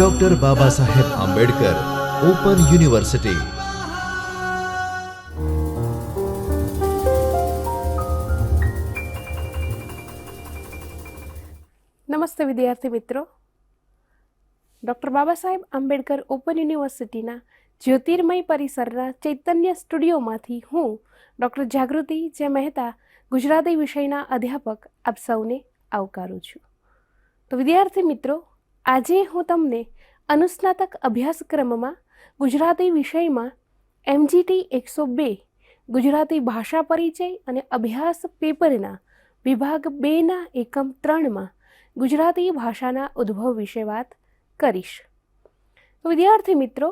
Doctor Baba Saheb Ambedkar open university નમસ્તે વિદ્યાર્થી મિત્રો. ડૉક્ટર બાબા સાહેબ આંબેડકર ઓપન યુનિવર્સિટીના જ્યોતિર્મય પરિસરના ચૈતન્ય સ્ટુડિયોમાંથી હું ડૉક્ટર જાગૃતિ જે મહેતા ગુજરાતી વિષયના અધ્યાપક આપ સૌને આવકારું છું. તો વિદ્યાર્થી મિત્રો આજે હું તમને અનુસ્નાતક અભ્યાસક્રમમાં ગુજરાતી વિષયમાં એમજીટી એકસો બે, ગુજરાતી ભાષા પરિચય અને અભ્યાસ પેપરના વિભાગ બેના એકમ ત્રણમાં ગુજરાતી ભાષાના ઉદ્ભવ વિશે વાત કરીશ. વિદ્યાર્થી મિત્રો,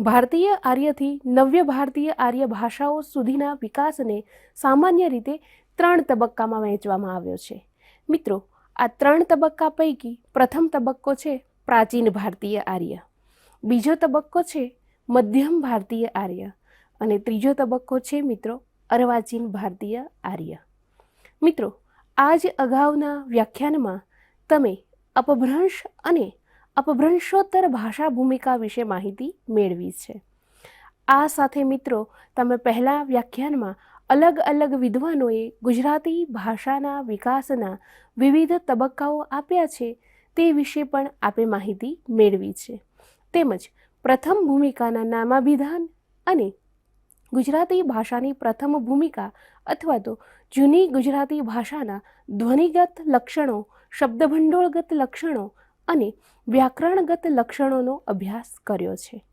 ભારતીય આર્યથી નવ્ય ભારતીય આર્ય ભાષાઓ સુધીના વિકાસને સામાન્ય રીતે ત્રણ તબક્કામાં વહેંચવામાં આવ્યો છે. મિત્રો આ ત્રણ તબક્કા પૈકી પ્રથમ તબક્કો છે પ્રાચીન ભારતીય આર્ય. બીજો તબક્કો છે મધ્યમ ભારતીય આર્ય. અને ત્રીજો તબક્કો છે મિત્રો અર્વાચીન ભારતીય આર્ય. મિત્રો, આજ અગાઉના વ્યાખ્યાનમાં તમે અપભ્રંશ અને અપભ્રંશોત્તર ભાષા ભૂમિકા વિશે માહિતી મેળવી છે. આ સાથે મિત્રો, તમે પહેલા વ્યાખ્યાનમાં અલગ અલગ વિદ્વાનોએ ગુજરાતી ભાષાના વિકાસના વિવિધ તબક્કાઓ આપ્યા છે તે વિશે પણ આપે માહિતી મેળવી છે. તેમજ પ્રથમ ભૂમિકાના નામાભિધાન અને ગુજરાતી ભાષાની પ્રથમ ભૂમિકા અથવા તો જૂની ગુજરાતી ભાષાના ધ્વનિગત લક્ષણો, શબ્દભંડોળગત લક્ષણો અને વ્યાકરણગત લક્ષણોનો અભ્યાસ કર્યો છે.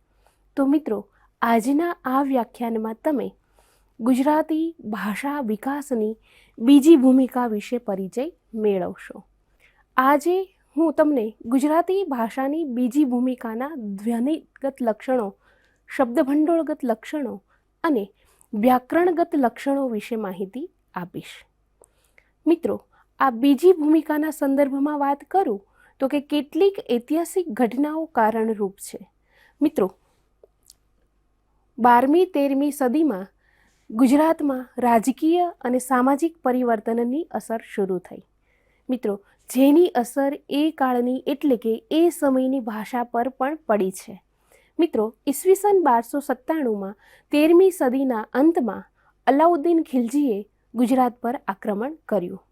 તો મિત્રો, આજના આ વ્યાખ્યાનમાં તમે ગુજરાતી ભાષા વિકાસની બીજી ભૂમિકા વિશે પરિચય મેળવશો. આજે હું તમને ગુજરાતી ભાષાની બીજી ભૂમિકાના ધ્વનિગત લક્ષણો, શબ્દભંડોળગત લક્ષણો અને વ્યાકરણગત લક્ષણો વિશે માહિતી આપીશ. મિત્રો, આ બીજી ભૂમિકાના સંદર્ભમાં વાત કરું તો કે કેટલીક ઐતિહાસિક ઘટનાઓ કારણરૂપ છે. મિત્રો, બારમી તેરમી સદીમાં ગુજરાતમાં રાજકીય અને સામાજિક પરિવર્તનની અસર શરૂ થઈ. મિત્રો, જેની અસર એ કાળની એટલે કે એ સમયની ભાષા પર પણ પડી છે. મિત્રો, ઈસવીસન બારસો સત્તાણુંમાં તેરમી સદીના અંતમાં અલાઉદ્દીન ખિલજીએ ગુજરાત પર આક્રમણ કર્યું.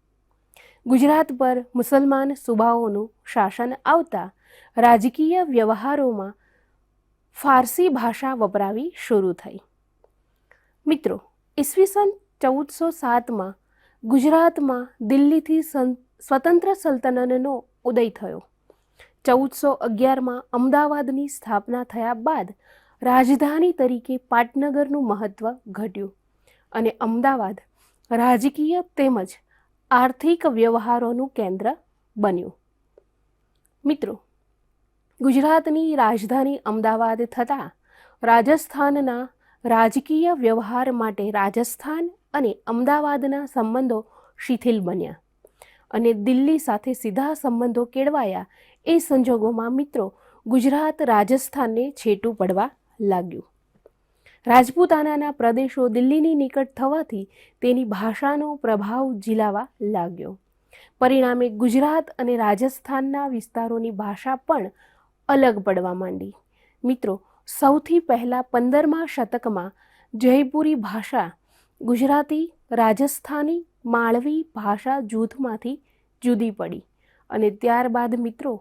ગુજરાત પર મુસલમાન સુબાઓનું શાસન આવતા રાજકીય વ્યવહારોમાં ફારસી ભાષા વપરાવી શરૂ થઈ. મિત્રો ઈસવીસન ચૌદસો સાતમાં ગુજરાતમાં દિલ્હીથી સ્વતંત્ર સલ્તનતનો ઉદય થયો. ચૌદસો અગિયારમાં અમદાવાદની સ્થાપના થયા બાદ રાજધાની તરીકે પાટનગરનું મહત્ત્વ ઘટ્યું અને અમદાવાદ રાજકીય તેમજ આર્થિક વ્યવહારોનું કેન્દ્ર બન્યું. મિત્રો, ગુજરાતની રાજધાની અમદાવાદ થતાં રાજસ્થાનના રાજકીય વ્યવહાર માટે રાજસ્થાન અને અમદાવાદના સંબંધો શિથિલ બન્યા અને દિલ્હી સાથે સીધા સંબંધો કેળવાયા એ સંજોગોમાં મિત્રો ગુજરાત રાજસ્થાનને છેટું પડવા લાગ્યું. રાજપૂતાનાના પ્રદેશો દિલ્હીની નિકટ થવાથી તેની ભાષાનો પ્રભાવ ઝીલાવા લાગ્યો. પરિણામે ગુજરાત અને રાજસ્થાનના વિસ્તારોની ભાષા પણ અલગ પડવા માંડી. મિત્રો સૌથી પહેલાં પંદરમા શતકમાં જયપુરી ભાષા ગુજરાતી, રાજસ્થાની, માળવી ભાષા જૂથમાંથી જુદી પડી અને ત્યારબાદ મિત્રો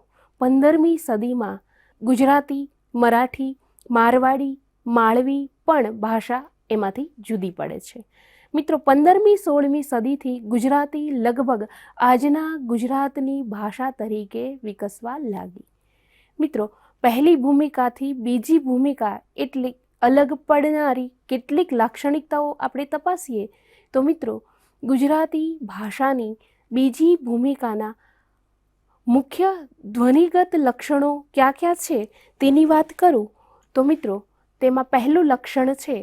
પંદરમી સદીમાં ગુજરાતી, મરાઠી, મારવાડી, માળવી પણ ભાષા એમાંથી જુદી પડે છે. મિત્રો પંદરમી સોળમી સદીથી ગુજરાતી લગભગ આજના ગુજરાતની ભાષા તરીકે વિકસવા લાગી. મિત્રો પહેલી ભૂમિકાથી બીજી ભૂમિકા એટલી અલગ પડનારી કેટલીક લાક્ષણિકતાઓ આપણે તપાસીએ તો મિત્રો, ગુજરાતી ભાષાની બીજી ભૂમિકાના મુખ્ય ધ્વનિગત લક્ષણો ક્યાં ક્યાં છે તેની વાત કરું? તો મિત્રો, તેમાં પહેલું લક્ષણ છે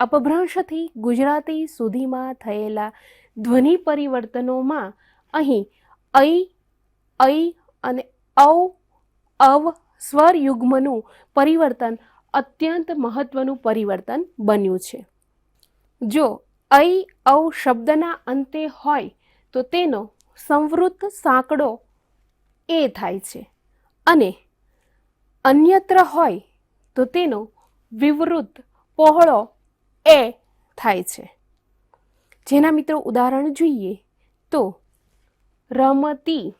અપભ્રંશથી ગુજરાતી સુધીમાં થયેલા ધ્વનિ પરિવર્તનોમાં અહીં ઐ ઐ અને ઔ, અવ સ્વર યુગ્મનું પરિવર્તન અત્યંત મહત્વનું પરિવર્તન બન્યું છે. જો ઐ ઔ શબ્દના અંતે હોય, તો તેનો સંવૃત્ત સાંકડો એ થાય છે અને અન્યત્ર હોય, તો તેનો વિવૃત પહોળો એ થાય છે. જેના મિત્રો ઉદાહરણ જોઈએ તો રમતી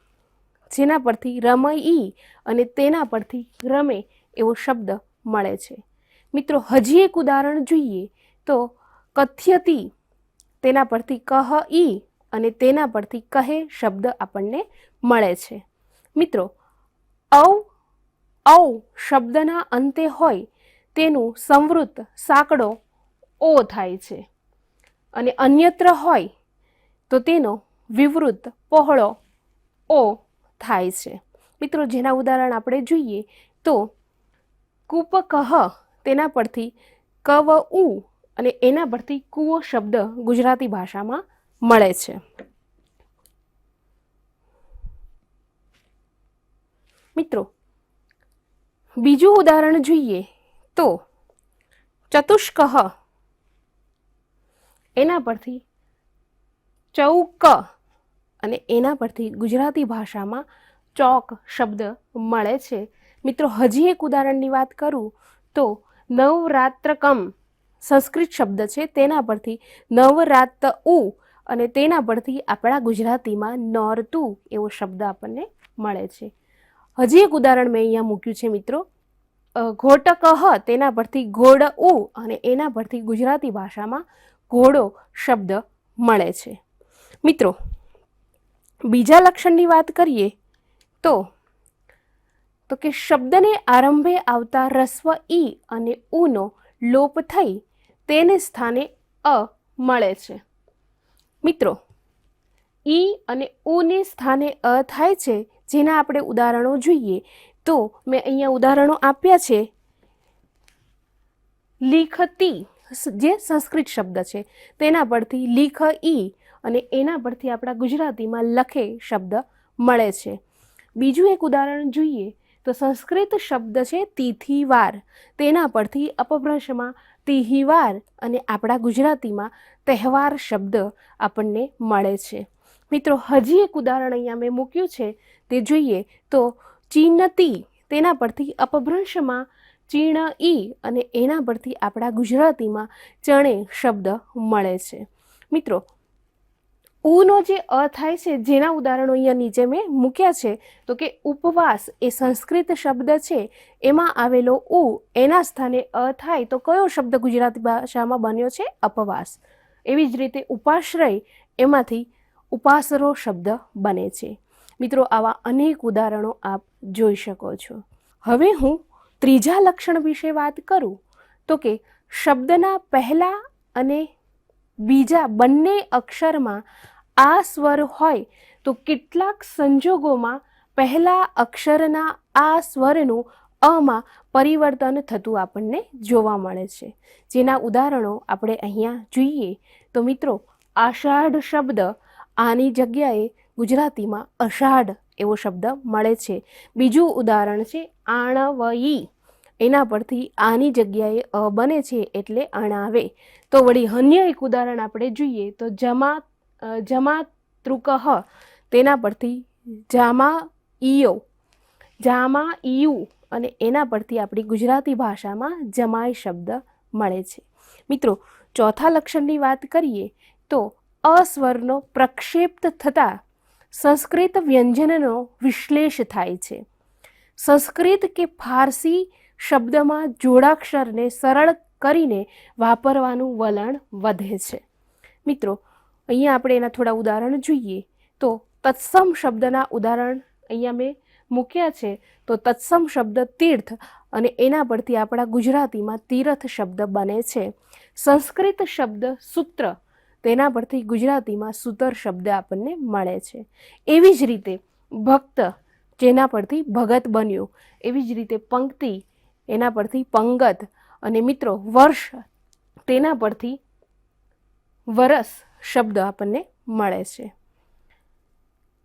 જેના પરથી રમઈ અને તેના પરથી રમે એવો શબ્દ મળે છે. મિત્રો, હજી એક ઉદાહરણ જોઈએ તો કથ્યતી તેના પરથી કહ ઈ અને તેના પરથી કહે શબ્દ આપણને મળે છે. મિત્રો, ઔ ઔ શબ્દના અંતે હોય તેનું સંવૃત સાંકડો ઓ થાય છે અને અન્યત્ર હોય તો તેનો વિવૃત પહોળો ઓ થાય છે. મિત્રો, જેના ઉદાહરણ આપણે જોઈએ, તો કૂપકહ તેના પરથી કવ ઉ અને એના પરથી કુવો શબ્દ ગુજરાતી ભાષામાં મળે છે. મિત્રો, બીજું ઉદાહરણ જોઈએ, તો ચતુષ્કહ એના પરથી ચૌક અને એના પરથી ગુજરાતી ભાષામાં ચોક શબ્દ મળે છે. મિત્રો, હજી એક ઉદાહરણની વાત કરું તો નવરાત્રકમ સંસ્કૃત શબ્દ છે. તેના પરથી નવરાત ઉ અને તેના પરથી આપણા ગુજરાતીમાં નોરતું એવો શબ્દ આપણને મળે છે. હજી એક ઉદાહરણ મેં અહીંયા મૂક્યું છે મિત્રો. ઘોટકહ તેના પરથી ઘોડ ઉ અને એના પરથી ગુજરાતી ભાષામાં ઘોડો શબ્દ મળે છે. મિત્રો બીજા લક્ષણની વાત કરીએ, તો તો કે શબ્દને આરંભે આવતા રસ્વ ઈ અને ઉનો લોપ થઈ તેને સ્થાને અ મળે છે. મિત્રો, ઈ અને ઉને સ્થાને અ થાય છે જેના આપણે ઉદાહરણો જોઈએ. તો મેં અહીંયા ઉદાહરણો આપ્યા છે. લીખતી જે સંસ્કૃત શબ્દ છે, તેના પરથી લીખ ઈ અને એના પરથી આપણા ગુજરાતીમાં લખે શબ્દ મળે છે. બીજું એક ઉદાહરણ જોઈએ તો સંસ્કૃત શબ્દ છે તિથિવાર. તેના પરથી અપભ્રંશમાં તિહિવાર અને આપણા ગુજરાતીમાં તહેવાર શબ્દ આપણને મળે છે. મિત્રો, હજી એક ઉદાહરણ અહીંયા મેં મૂક્યું છે, તે જોઈએ તો ચીનતી, તેના પરથી અપભ્રંશમાં ચીણ ઈ અને એના પરથી આપણા ગુજરાતીમાં ચણે શબ્દ મળે છે. મિત્રો ઉનો જે અ થાય છે, જેના ઉદાહરણો અહીંયા નીચે મેં મૂક્યા છે, તો કે ઉપવાસ એ સંસ્કૃત શબ્દ છે, એમાં આવેલો ઉ એના સ્થાને અ થાય, તો કયો શબ્દ ગુજરાતી ભાષામાં બન્યો છે? અપવાસ. એવી જ રીતે ઉપાશ્રય એમાંથી ઉપાસરો શબ્દ બને છે. મિત્રો, આવા અનેક ઉદાહરણો આપ જોઈ શકો છો. હવે હું ત્રીજા લક્ષણ વિશે વાત કરું, તો કે શબ્દના પહેલા અને બીજા બંને અક્ષરમાં આ સ્વર હોય તો કેટલાક સંજોગોમાં પહેલા અક્ષરના આ સ્વરનું અમાં પરિવર્તન થતું આપણને જોવા મળે છે. જેના ઉદાહરણો આપણે અહીંયા જોઈએ. તો મિત્રો, આષાઢ શબ્દ આની જગ્યાએ ગુજરાતીમાં અષાઢ એવો શબ્દ મળે છે. બીજું ઉદાહરણ છે આણવઈ એના પરથી આની જગ્યાએ અ બને છે એટલે અણાવે. તો વળી અન્ય એક ઉદાહરણ આપણે જોઈએ તો જમા અ, જમાતૃકહ તેના પરથી જામા ઈયો. જામા ઈયુ અને એના પરથી આપણી ગુજરાતી ભાષામાં જમાય શબ્દ મળે છે. મિત્રો ચોથા લક્ષણની વાત કરીએ તો અસ્વરનો પ્રક્ષેપ્ત થતાં સંસ્કૃત વ્યંજનનો વિશ્લેષ થાય છે. સંસ્કૃત કે ફારસી શબ્દમાં જોડાક્ષરને સરળ કરીને વાપરવાનું વલણ વધે છે. મિત્રો અહીંયા આપણે એના થોડા ઉદાહરણ જોઈએ. તો તત્સમ શબ્દના ઉદાહરણ અહીંયા મેં મૂક્યા છે. તો તત્સમ શબ્દ તીર્થ અને એના પરથી આપણા ગુજરાતીમાં તીર્થ શબ્દ બને છે. સંસ્કૃત શબ્દ સૂત્ર, તેના પરથી ગુજરાતીમાં સૂતર શબ્દ આપણને મળે છે. એવી જ રીતે ભક્ત, જેના પરથી ભગત બન્યું, એવી જ રીતે પંક્તિ, એના પરથી પંગત અને મિત્રો વર્ષ, તેના પરથી વરસ શબ્દ આપણને મળે છે.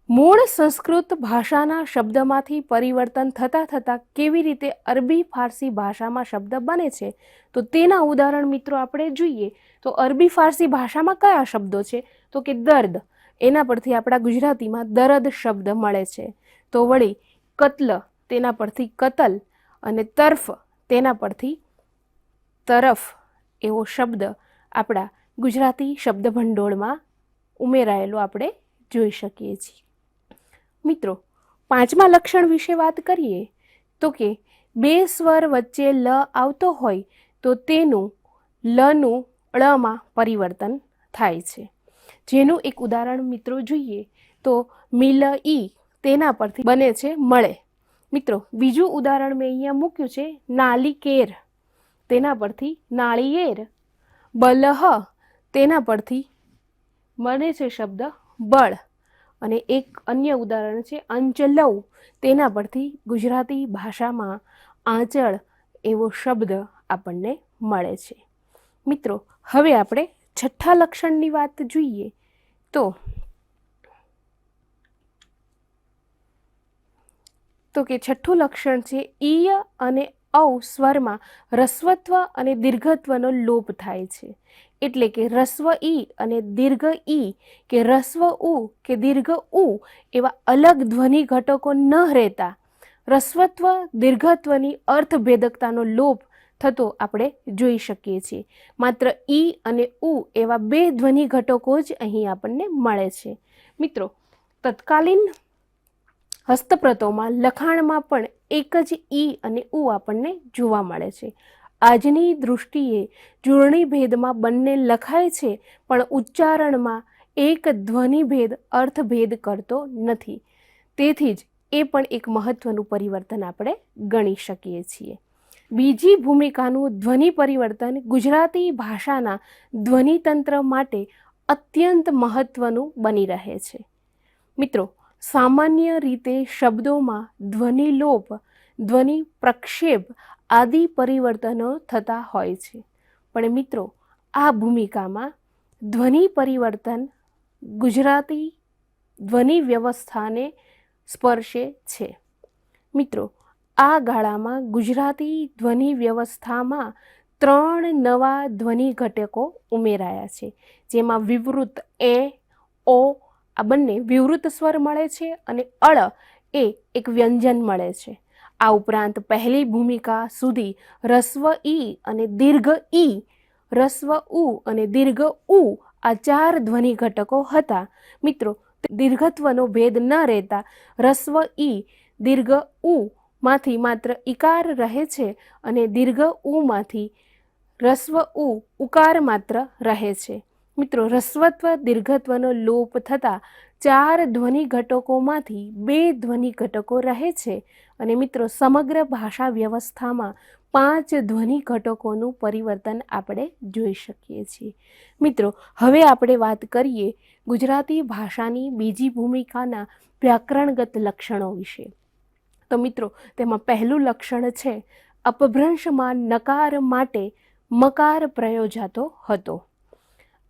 મૂળ સંસ્કૃત ભાષાના શબ્દમાંથી પરિવર્તન થતાં થતાં કેવી રીતે અરબી ફારસી ભાષામાં શબ્દ બને છે? તો તેના ઉદાહરણ મિત્રો આપણે જોઈએ. તો અરબી ફારસી ભાષામાં કયા શબ્દો છે? તો કે દર્દ. એના પરથી આપણા ગુજરાતીમાં દરદ શબ્દ મળે છે. તો વળી કતલ, તેના પરથી કતલ અને તર્ફ, તેના પરથી તરફ એવો શબ્દ આપણા ગુજરાતી શબ્દભંડોળમાં ઉમેરાયેલું આપણે જોઈ શકીએ છીએ. મિત્રો, પાંચમા લક્ષણ વિશે વાત કરીએ તો કે બે સ્વર વચ્ચે લ આવતો હોય તો તેનું લનું ળમાં પરિવર્તન થાય છે. જેનું એક ઉદાહરણ મિત્રો જોઈએ તો મિલ ઈ તેના પરથી બને છે મળે. મિત્રો, બીજું ઉદાહરણ મેં અહીંયા મૂક્યું છે નાલિકેર તેના પરથી નાળિયેર. બલહ તેના પરથી બને છે શબ્દ બળ. અને એક અન્ય ઉદાહરણ છે અંચલવ તેના પરથી ગુજરાતી ભાષામાં આંચળ એવો શબ્દ આપણને મળે છે. મિત્રો, હવે આપણે છઠ્ઠા લક્ષણની વાત જોઈએ તો તો કે છઠ્ઠું લક્ષણ છે ઈય અને ઔ સ્વરમાં રસ્વત્વ અને દીર્ઘત્વનો લોપ થાય છે. એટલે કે રસ્વ ઈ અને દીર્ઘ ઈ, કે રસ્વ ઉ કે દીર્ઘ ઉ, એવા અલગ ધ્વનિ ઘટકો ન રહેતા. રસ્વત્વ, દીર્ઘત્વની અર્થભેદકતાનો લોપ થતો આપણે જોઈ શકીએ છીએ. માત્ર ઈ અને ઉ એવા બે ધ્વનિ ઘટકો જ અહીં આપણને મળે છે. મિત્રો, તત્કાલીન હસ્તપ્રતોમાં લખાણમાં પણ એક જ ઈ અને ઉ આપણને જોવા મળે છે. આજની દૃષ્ટિએ ચૂર્ણી ભેદમાં બંને લખાય છે, પણ ઉચ્ચારણમાં એક ધ્વનિભેદ અર્થભેદ કરતો નથી. તેથી જ એ પણ એક મહત્વનું પરિવર્તન આપણે ગણી શકીએ છીએ. બીજી ભૂમિકાનું ધ્વનિ પરિવર્તન ગુજરાતી ભાષાના ધ્વનિતંત્ર માટે અત્યંત મહત્વનું બની રહે છે. મિત્રો સામાન્ય રીતે શબ્દોમાં ધ્વનિલોપ ધ્વનિ પ્રક્ષેપ આદિ પરિવર્તનો થતા હોય છે. પણ મિત્રો, આ ભૂમિકામાં ધ્વનિ પરિવર્તન ગુજરાતી ધ્વનિ વ્યવસ્થાને સ્પર્શે છે. મિત્રો, આ ગાળામાં ગુજરાતી ધ્વનિ વ્યવસ્થામાં ત્રણ નવા ધ્વનિ ઘટકો ઉમેરાયા છે, જેમાં વિવૃત એ, ઓ આ બંને વિવૃત સ્વર મળે છે અને અળ એ એક વ્યંજન મળે છે. આ ઉપરાંત પહેલી ભૂમિકા સુધી રસ્વ ઈ અને દીર્ઘ ઈ, રસ્વ ઉ અને દીર્ઘ ઉ આ ચાર ધ્વનિ ઘટકો હતા. મિત્રો, દીર્ઘત્વનો ભેદ ન રહેતા રસ્વ ઈ, દીર્ઘ ઉ માંથી માત્ર ઇકાર રહે છે અને દીર્ઘ ઉમાંથી રસ્વ ઉ, ઉકાર માત્ર રહે છે. મિત્રો, રસ્વત્વ, દીર્ઘત્વનો લોપ થતાં ચાર ધ્વનિ ઘટકોમાંથી બે ધ્વનિ ઘટકો રહે છે. અને મિત્રો, સમગ્ર ભાષા વ્યવસ્થામાં પાંચ ધ્વનિ ઘટકોનું પરિવર્તન આપણે જોઈ શકીએ છીએ. મિત્રો, હવે આપણે વાત કરીએ ગુજરાતી ભાષાની બીજી ભૂમિકાના વ્યાકરણગત લક્ષણો વિશે. તો મિત્રો, તેમાં પહેલું લક્ષણ છે, અપભ્રંશમાં નકાર માટે મકાર પ્રયોજાતો હતો.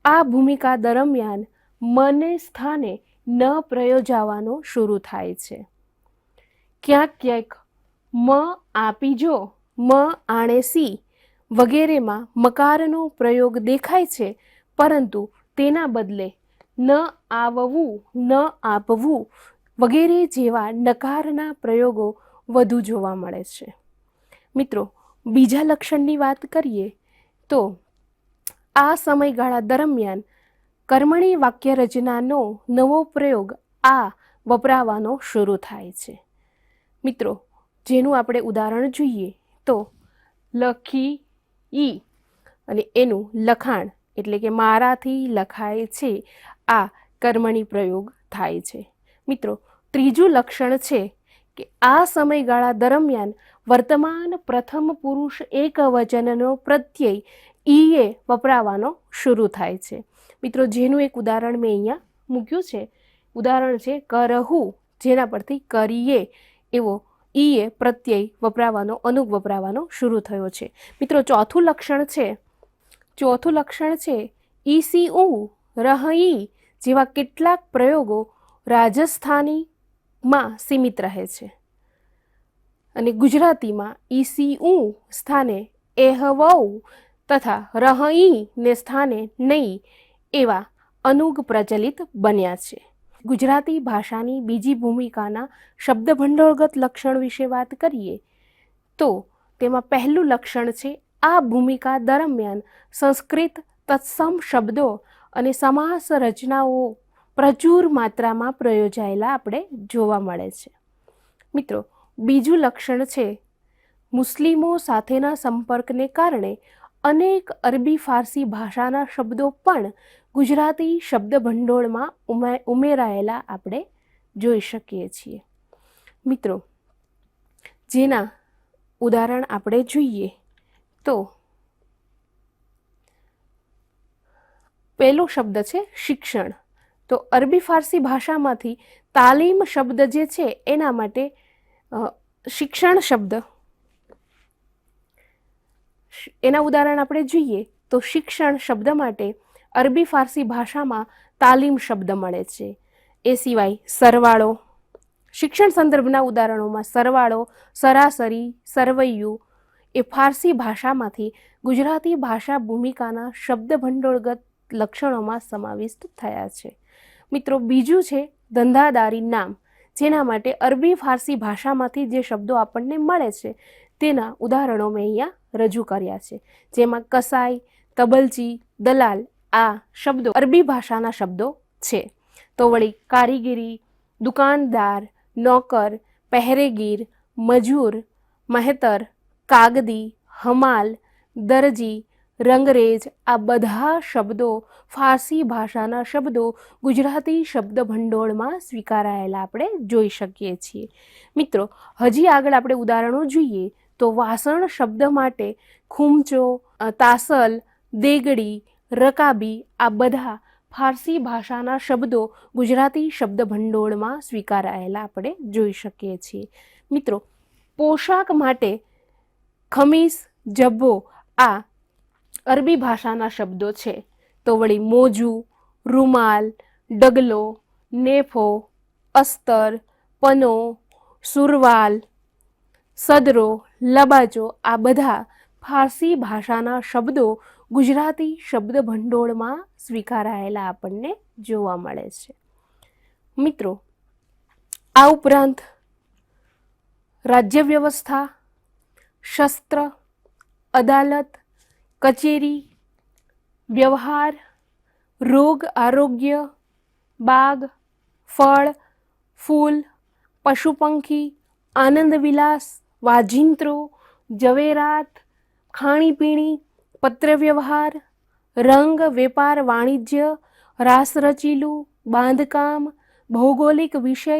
આ ભૂમિકા દરમિયાન મને સ્થાને ન પ્રયોજાવાનો શરૂ થાય છે. ક્યાંક ક્યાંક મ આપી જો, મ આણે સી વગેરેમાં મકારનો પ્રયોગ દેખાય છે, પરંતુ તેના બદલે ન આવવું, ન આપવું વગેરે જેવા નકારના પ્રયોગો વધુ જોવા મળે છે. મિત્રો, બીજા લક્ષણની વાત કરીએ તો આ સમયગાળા દરમિયાન કર્મણી વાક્ય રચનાનો નવો પ્રયોગ આ વપરાવાનો શરૂ થાય છે. મિત્રો, જેનું આપણે ઉદાહરણ જોઈએ તો લખી ઈ અને એનું લખાણ એટલે કે મારાથી લખાય છે આ કર્મણી પ્રયોગ થાય છે. મિત્રો, ત્રીજું લક્ષણ છે કે આ સમયગાળા દરમિયાન વર્તમાન પ્રથમ પુરુષ એકવચનનો પ્રત્યય ઈએ વપરાવાનો શરૂ થાય છે. મિત્રો, જેનું એક ઉદાહરણ મેં અહીંયા મૂક્યું છે. ઉદાહરણ છે, કરહું, જેના પરથી કરીએ એવો ઈએ પ્રત્યય વપરાવાનો, અનુગ વપરાવાનો શરૂ થયો છે. મિત્રો, ચોથું લક્ષણ છે, ચોથું લક્ષણ છે ઈસી ઉ ઈ જેવા કેટલાક પ્રયોગો રાજસ્થાનીમાં સીમિત રહે છે. અને ગુજરાતીમાં ઈસી ઉ સ્થાને એહવઉ તથા રહી ને સ્થાને નહીં એવા અનુગ પ્રચલિત બન્યા છે. ગુજરાતી ભાષાની બીજી ભૂમિકાના શબ્દભંડોળગત લક્ષણ વિશે વાત કરીએ તો તેમાં પહેલું લક્ષણ છે આ ભૂમિકા દરમિયાન સંસ્કૃત તત્સમ શબ્દો અને સમાસ રચનાઓ પ્રચુર માત્રામાં પ્રયોજાયેલા આપણે જોવા મળે છે. મિત્રો, બીજું લક્ષણ છે મુસ્લિમો સાથેના સંપર્કને કારણે અનેક અરબી ફારસી ભાષાના શબ્દો પણ ગુજરાતી શબ્દ ભંડોળમાં ઉમે- ઉમેરાયેલા આપણે જોઈ શકીએ છીએ. મિત્રો, જેના ઉદાહરણ આપણે જોઈએ, તો પહેલો શબ્દ છે શિક્ષણ. તો અરબી ફારસી ભાષામાંથી તાલીમ શબ્દ જે છે, એના માટે શિક્ષણ શબ્દ એના ઉદાહરણ આપણે જોઈએ તો શિક્ષણ શબ્દ માટે અરબી ફારસી ભાષામાં તાલીમ શબ્દ મળે છે. એ સિવાય સરવાળો. શિક્ષણ સંદર્ભના ઉદાહરણોમાં સરવાળો, સરાસરી, સરવૈયું એ ફારસી ભાષામાંથી ગુજરાતી ભાષા ભૂમિકાના શબ્દ ભંડોળગત લક્ષણોમાં સમાવિષ્ટ થયા છે. મિત્રો, બીજું છે ધંધાદારી નામ. જેના માટે અરબી ફારસી ભાષામાંથી જે શબ્દો આપણને મળે છે તેના ઉદાહરણો મેં અહીંયા રજૂ કર્યા છે. જેમાં કસાઈ તબલચી દલાલ આ શબ્દો અરબી ભાષાના શબ્દો છે. તો વળી કારીગીરી, દુકાનદાર, નોકર, પહેરેગીર, મજૂર, મહેતર, કાગદી, હમાલ, દરજી, રંગરેજ આ બધા શબ્દો ફારસી ભાષાના શબ્દો ગુજરાતી શબ્દ ભંડોળમાં સ્વીકારાયેલા આપણે જોઈ શકીએ છીએ. મિત્રો, હજી આગળ આપણે ઉદાહરણો જોઈએ તો વાસણ શબ્દ માટે ખૂમચો તાસલ, દેગડી, રકાબી આ બધા ફારસી ભાષાના શબ્દો ગુજરાતી શબ્દ ભંડોળમાં સ્વીકારાયેલા આપણે જોઈ શકીએ છીએ. મિત્રો, પોશાક માટે ખમીસ, જબ્બો આ અરબી ભાષાના શબ્દો છે. તો વળી મોજું, રૂમાલ, ડગલો, નેફો, અસ્તર, પનો, સુરવાલ સદરો લબાચો આ બધા ફારસી ભાષાના શબ્દો ગુજરાતી શબ્દ ભંડોળમાં સ્વીકારાયેલા આપણને જોવા મળે છે. મિત્રો, આ ઉપરાંત રાજ્ય વ્યવસ્થા શસ્ત્ર, અદાલત, કચેરી, વ્યવહાર, રોગ આરોગ્ય, બાગ, ફળ, ફૂલ પશુ પંખી આનંદ વિલાસ વાજિંત્રો, ઝવેરાત, ખાણીપીણી, પત્રવ્યવહાર, રંગ, વેપાર, વાણિજ્ય રાસ રચીલું બાંધકામ, ભૌગોલિક વિષય,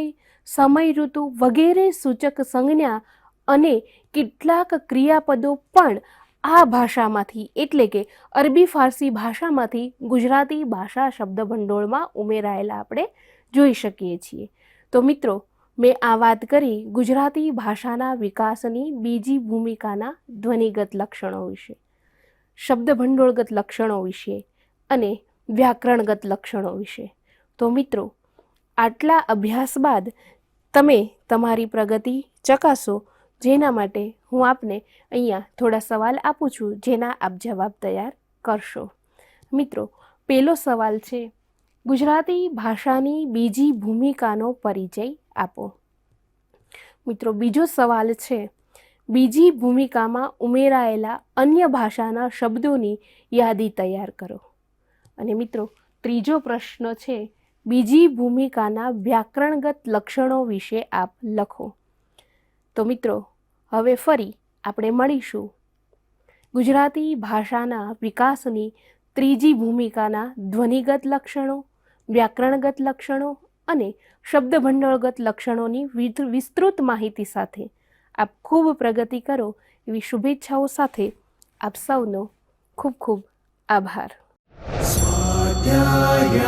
સમય ઋતુ વગેરે સૂચક સંજ્ઞા અને કેટલાક ક્રિયાપદો પણ આ ભાષામાંથી, એટલે કે અરબી ફારસી ભાષામાંથી ગુજરાતી ભાષા શબ્દભંડોળમાં ઉમેરાયેલા આપણે જોઈ શકીએ છીએ. તો મિત્રો મેં આ વાત કરી ગુજરાતી ભાષાના વિકાસની બીજી ભૂમિકાના ધ્વનિગત લક્ષણો વિશે શબ્દ ભંડોળગત લક્ષણો વિશે અને વ્યાકરણગત લક્ષણો વિશે. તો મિત્રો, આટલા અભ્યાસ બાદ તમે તમારી પ્રગતિ ચકાસો, જેના માટે હું આપને અહીંયા થોડા સવાલ આપું છું, જેના આપ જવાબ તૈયાર કરશો. મિત્રો પહેલો સવાલ છે, ગુજરાતી ભાષાની બીજી ભૂમિકાનો પરિચય આપો. મિત્રો, બીજો સવાલ છે. બીજી ભૂમિકામાં ઉમેરાયેલા અન્ય ભાષાના શબ્દોની યાદી તૈયાર કરો. અને મિત્રો, ત્રીજો પ્રશ્ન છે, બીજી ભૂમિકાના વ્યાકરણગત લક્ષણો વિશે આપ લખો. તો મિત્રો, હવે ફરી આપણે મળીશું. ગુજરાતી ભાષાના વિકાસની ત્રીજી ભૂમિકાના ધ્વનિગત લક્ષણો, વ્યાકરણગત લક્ષણો અને શબ્દભંડોળગત લક્ષણોની વિસ્તૃત માહિતી સાથે. આપ ખૂબ પ્રગતિ કરો એવી શુભેચ્છાઓ સાથે આપ સૌનો ખૂબ ખૂબ આભાર. સ્વાધ્યાય